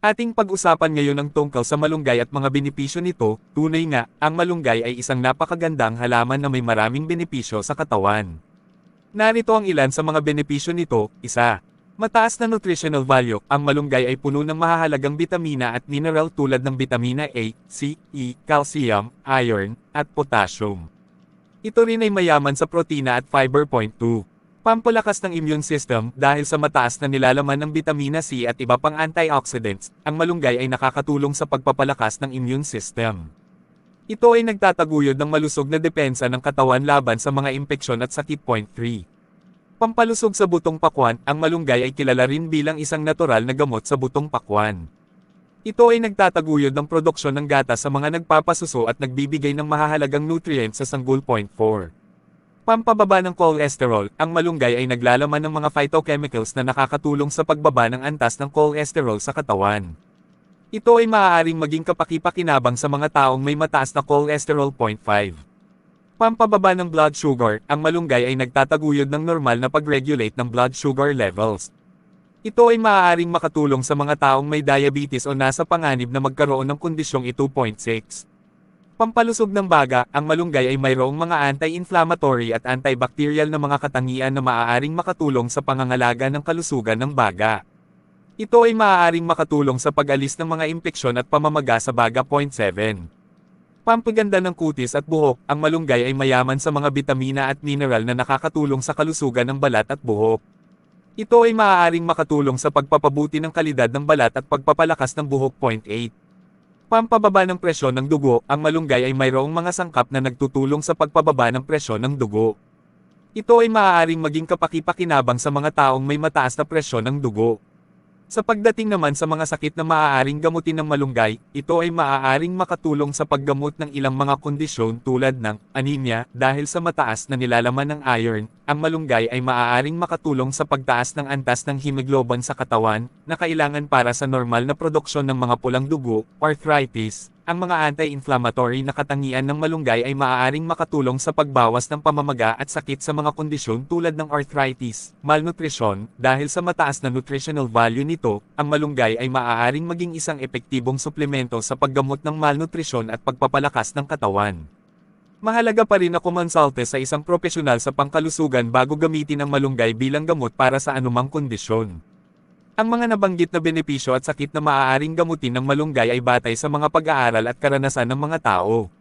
Ating pag-usapan ngayon ang tungkol sa malunggay at mga benepisyo nito, tunay nga, ang malunggay ay isang napakagandang halaman na may maraming benepisyo sa katawan. Narito ang ilan sa mga benepisyo nito, isa. Mataas na nutritional value, ang malunggay ay puno ng mahahalagang bitamina at mineral tulad ng bitamina A, C, E, calcium, iron, at potassium. Ito rin ay mayaman sa protina at fiber. Point 2. Pampalakas ng immune system dahil sa mataas na nilalaman ng bitamina C at iba pang antioxidants, ang malunggay ay nakakatulong sa pagpapalakas ng immune system. Ito ay nagtataguyod ng malusog na depensa ng katawan laban sa mga impeksyon at sakit. Point 3. Pampalusog sa butong pakwan, ang malunggay ay kilala rin bilang isang natural na gamot sa butong pakwan. Ito ay nagtataguyod ng produksyon ng gatas sa mga nagpapasuso at nagbibigay ng mahahalagang nutrients sa sanggol. Point 4. Pampababa ng cholesterol, ang malunggay ay naglalaman ng mga phytochemicals na nakakatulong sa pagbaba ng antas ng cholesterol sa katawan. Ito ay maaaring maging kapaki-pakinabang sa mga taong may mataas na cholesterol. Point 5. Pampababa ng blood sugar, ang malunggay ay nagtataguyod ng normal na pag-regulate ng blood sugar levels. Ito ay maaaring makatulong sa mga taong may diabetes o nasa panganib na magkaroon ng kondisyong 2.6. Pampalusog ng baga, ang malunggay ay mayroong mga anti-inflammatory at antibacterial na mga katangian na maaaring makatulong sa pangangalaga ng kalusugan ng baga. Ito ay maaaring makatulong sa pag-alis ng mga impeksyon at pamamaga sa baga. Point 7. Pampaganda ng kutis at buhok, ang malunggay ay mayaman sa mga bitamina at mineral na nakakatulong sa kalusugan ng balat at buhok. Ito ay maaaring makatulong sa pagpapabuti ng kalidad ng balat at pagpapalakas ng buhok. Point 8. Pampababa ng presyon ng dugo, ang malunggay ay mayroong mga sangkap na nagtutulong sa pagpababa ng presyon ng dugo. Ito ay maaaring maging kapaki-pakinabang sa mga taong may mataas na presyon ng dugo. Sa pagdating naman sa mga sakit na maaaring gamutin ng malunggay, ito ay maaaring makatulong sa paggamot ng ilang mga kondisyon tulad ng anemia dahil sa mataas na nilalaman ng iron. Ang malunggay ay maaaring makatulong sa pagtaas ng antas ng hemoglobin sa katawan na kailangan para sa normal na produksyon ng mga pulang dugo, arthritis. Ang mga anti-inflammatory na katangian ng malunggay ay maaaring makatulong sa pagbawas ng pamamaga at sakit sa mga kondisyon tulad ng arthritis, malnutrition, dahil sa mataas na nutritional value nito, ang malunggay ay maaaring maging isang epektibong suplemento sa paggamot ng malnutrisyon at pagpapalakas ng katawan. Mahalaga pa rin na kumonsalte sa isang propesyonal sa pangkalusugan bago gamitin ang malunggay bilang gamot para sa anumang kondisyon. Ang mga nabanggit na benepisyo at sakit na maaaring gamutin ng malunggay ay batay sa mga pag-aaral at karanasan ng mga tao.